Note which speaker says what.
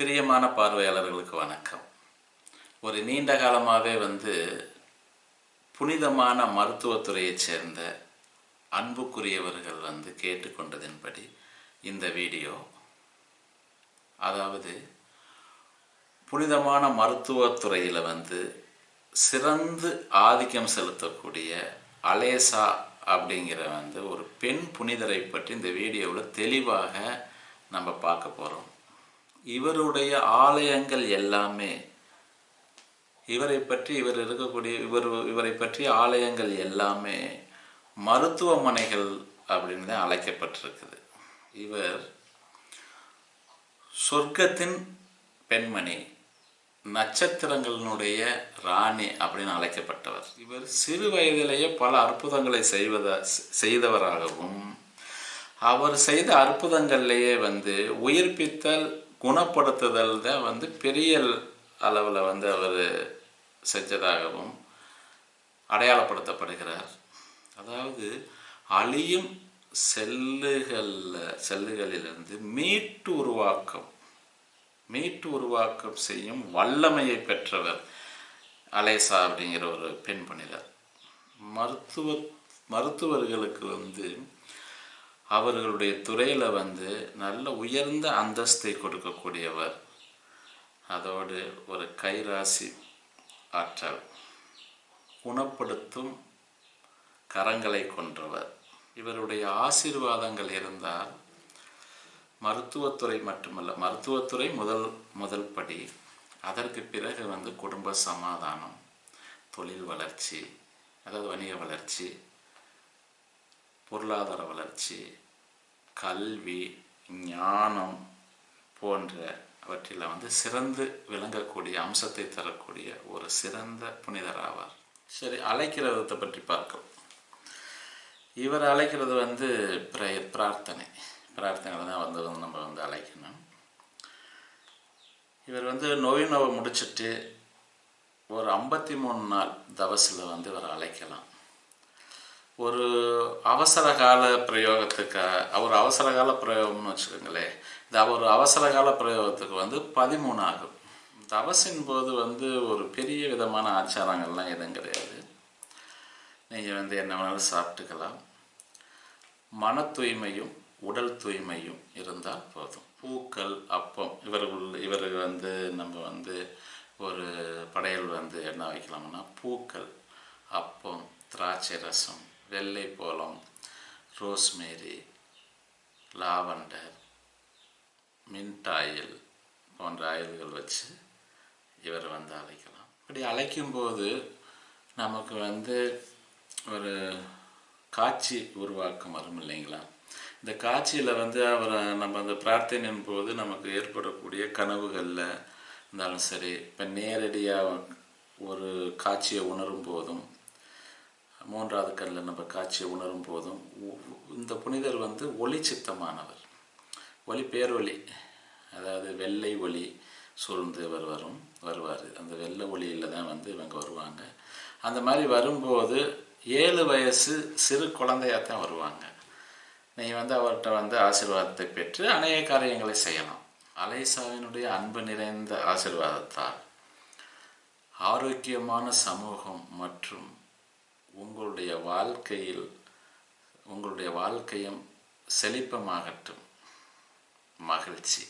Speaker 1: பிரியமான பார்வையாளர்களுக்கு வணக்கம். ஒரு நீண்ட காலமாகவே வந்து புனிதமான மருத்துவத்துறையைச் சேர்ந்த அன்புக்குரியவர்கள் வந்து கேட்டுக்கொண்டதின்படி இந்த வீடியோ அதாவது புனிதமான மருத்துவத்துறையில் வந்து சிறந்து ஆதிக்கம் செலுத்தக்கூடிய அலேசா அப்படிங்கிற வந்து ஒரு பெண் புனிதரை பற்றி இந்த வீடியோவில் தெளிவாக நம்ம பார்க்க போகிறோம் இவருடைய ஆலயங்கள் எல்லாமே இவரை பற்றி இவர் இருக்கக்கூடிய இவர் இவரை பற்றிய ஆலயங்கள் எல்லாமே மருத்துவமனைகள் அப்படின்னு தான் அழைக்கப்பட்டிருக்குது. இவர் சொர்க்கத்தின் பெண்மணி நட்சத்திரங்களினுடைய ராணி அப்படின்னு அழைக்கப்பட்டவர். இவர் சிறு வயதிலேயே பல அற்புதங்களை செய்வத செய்தவராகவும் அவர் செய்த அற்புதங்கள்லேயே வந்து உயிர்ப்பித்தல் குணப்படுத்துதல் தான் வந்து பெரிய அளவில் வந்து அவர் செஞ்சதாகவும் அடையாளப்படுத்தப்படுகிறார். அதாவது அழியும் செல்லுகளில் செல்லுகளிலிருந்து மீட்டு உருவாக்கம் மீட்டு உருவாக்கம் செய்யும் வல்லமையை பெற்றவர் அலேசா அப்படிங்கிற ஒரு பெண் புனிதர் மருத்துவ மருத்துவர்களுக்கு வந்து அவர்களுடைய துறையில் வந்து நல்ல உயர்ந்த அந்தஸ்தை கொடுக்கக்கூடியவர். அதோடு ஒரு கைராசி ஆற்றல். குணப்படுத்தும் கரங்களை கொன்றவர். இவருடைய ஆசீர்வாதங்கள் இருந்தால் மருத்துவத்துறை மட்டுமல்ல மருத்துவத்துறை முதல் முதல் படி. அதற்கு பிறகு வந்து குடும்ப சமாதானம் தொழில் வளர்ச்சி அதாவது வணிக வளர்ச்சி பொருளாதார வளர்ச்சி கல்வி ஞானம் போன்றவற்றில் வந்து சிறந்து விளங்கக்கூடிய அம்சத்தை தரக்கூடிய ஒரு சிறந்த புனிதர் ஆவார். சரி அழைக்கிற விதத்தை பற்றி பார்க்கலாம் இவர் அழைக்கிறது வந்து ப்ரேயர் பிரார்த்தனை. பிரார்த்தனையில் தான் வந்து வந்து நம்ம வந்து அழைக்கணும். இவர் வந்து நோய் நோவை முடிச்சுட்டு ஒரு ஐம்பத்தி மூணு நாள் தவசில் வந்து இவர் அழைக்கலாம். ஒரு அவசர கால பிரயோகத்துக்கு ஒரு அவசர கால பிரயோகம்னு வச்சுக்கோங்களேன் இந்த ஒரு அவசர கால பிரயோகத்துக்கு வந்து பதிமூணு ஆகும். தவசின் போது வந்து ஒரு பெரிய விதமான ஆச்சாரங்கள்லாம் எதுவும் கிடையாது. நீங்கள் வந்து என்ன வேணாலும் சாப்பிட்டுக்கலாம். மன தூய்மையும் உடல் தூய்மையும் இருந்தால் போதும். பூக்கள் அப்பம் இவர்கள் இவர்கள் வந்து நம்ம வந்து ஒரு படையல் வந்து என்ன வைக்கலாம்னா பூக்கள் அப்பம் திராட்சை ரசம் வெள்ளை போலம் ரோஸ்மேரி லாவண்டர் மின்ட் ஆயில் போன்ற ஆயில்கள் வச்சு இவர் வந்து அழைக்கலாம். இப்படி அழைக்கும்போது நமக்கு வந்து ஒரு காட்சி உருவாக்கம் வரும் இல்லைங்களா? இந்த காட்சியில் வந்து அவரை நம்ம அந்த பிரார்த்தனையின் போது நமக்கு ஏற்படக்கூடிய கனவுகளில் இருந்தாலும் சரி இப்போ நேரடியாக ஒரு காட்சியை உணரும் போதும் மூன்றாவது கண்ணில் நம்ம காட்சியை உணரும் போதும். இந்த புனிதர் வந்து ஒளி சித்தமானவர். ஒளி பேரொளி அதாவது வெள்ளை ஒளி சூழ்ந்து இவர் வரும் வருவார். அந்த வெள்ளை ஒளியில் தான் வந்து இவங்க வருவாங்க. அந்த மாதிரி வரும்போது ஏழு வயசு சிறு குழந்தையாக தான் வருவாங்க. நீ வந்து அவர்கிட்ட வந்து ஆசீர்வாதத்தை பெற்று அநேக காரியங்களை செய்யலாம். அலைசாவினுடைய அன்பு நிறைந்த ஆசிர்வாதத்தால் ஆரோக்கியமான சமூகம் மற்றும் உங்களுடைய வாழ்க்கையில் உங்களுடைய வாழ்க்கையும் செழிப்பமாகட்டும். மகிழ்ச்சி.